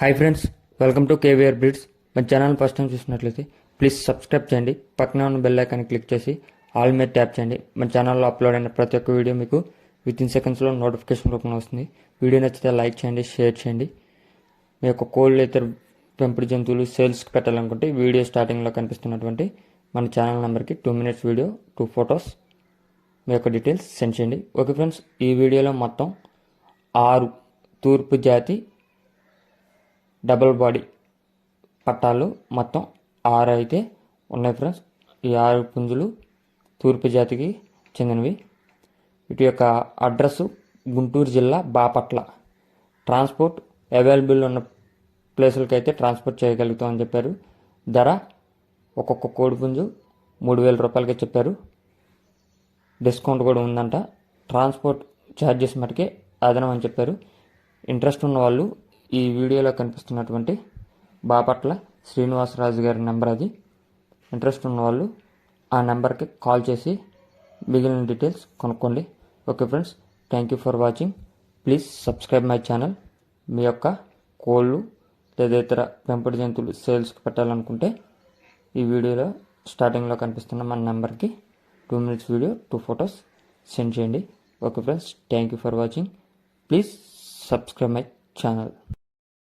Hi friends welcome to KVR birds మన channel first time చూసినట్లయితే please subscribe చేయండి. పక్కన ఉన్న బెల్ ఐకాన్ క్లిక్ చేసి ఆల్ మీద ట్యాప్ చేయండి. మన ఛానల్లో అప్లోడ్ అయిన ప్రతి ఒక్క వీడియో మీకు విత్ ఇన్ సెకండ్స్లో నోటిఫికేషన్ రూపంలో వస్తుంది. వీడియో నచ్చితే లైక్ చేయండి షేర్ చేయండి. మీ యొక్క కోళ్ళు ఇతర పెంపుడు జంతువులు సేల్స్కి పెట్టాలనుకుంటే వీడియో స్టార్టింగ్లో కనిపిస్తున్నటువంటి మన ఛానల్ నెంబర్కి two minutes video two photos మీ యొక్క డీటెయిల్స్ సెండ్ చేయండి. ఓకే ఫ్రెండ్స్ ఈ వీడియోలో మొత్తం ఆరు తూర్పు జాతి డబుల్ బాడీ పట్టాలు మొత్తం ఆరు అయితే ఉన్నాయి ఫ్రెండ్స్. ఈ ఆరు పుంజులు తూర్పు జాతికి చెందినవి. వీటి యొక్క అడ్రస్ గుంటూరు జిల్లా బాపట్ల. ట్రాన్స్పోర్ట్ అవైలబుల్ ఉన్న ప్లేసులకి అయితే ట్రాన్స్పోర్ట్ చేయగలుగుతామని చెప్పారు. ధర ఒక్కొక్క కోడి పుంజు మూడు వేల రూపాయలకి చెప్పారు. డిస్కౌంట్ కూడా ఉందంట. ట్రాన్స్పోర్ట్ ఛార్జెస్ మటుకే అదనం అని చెప్పారు. ఇంట్రెస్ట్ ఉన్న వాళ్ళు ఈ వీడియోలో కనిపిస్తున్నటువంటి బాపట్ల శ్రీనివాసరాజు గారి నెంబర్ అది. ఇంట్రెస్ట్ ఉన్న వాళ్ళు ఆ నెంబర్కి కాల్ చేసి మిగిలిన డీటెయిల్స్ కొనుక్కోండి. Okay friends thank you for watching please subscribe my channel మీ యొక్క కోళ్ళు లేదా ఇతర పెంపుడు జంతువులు సేల్స్కి పెట్టాలనుకుంటే ఈ వీడియోలో స్టార్టింగ్లో కనిపిస్తున్న మన నెంబర్కి two minutes video two photos send చేయండి. Okay friends thank you for watching please subscribe my channel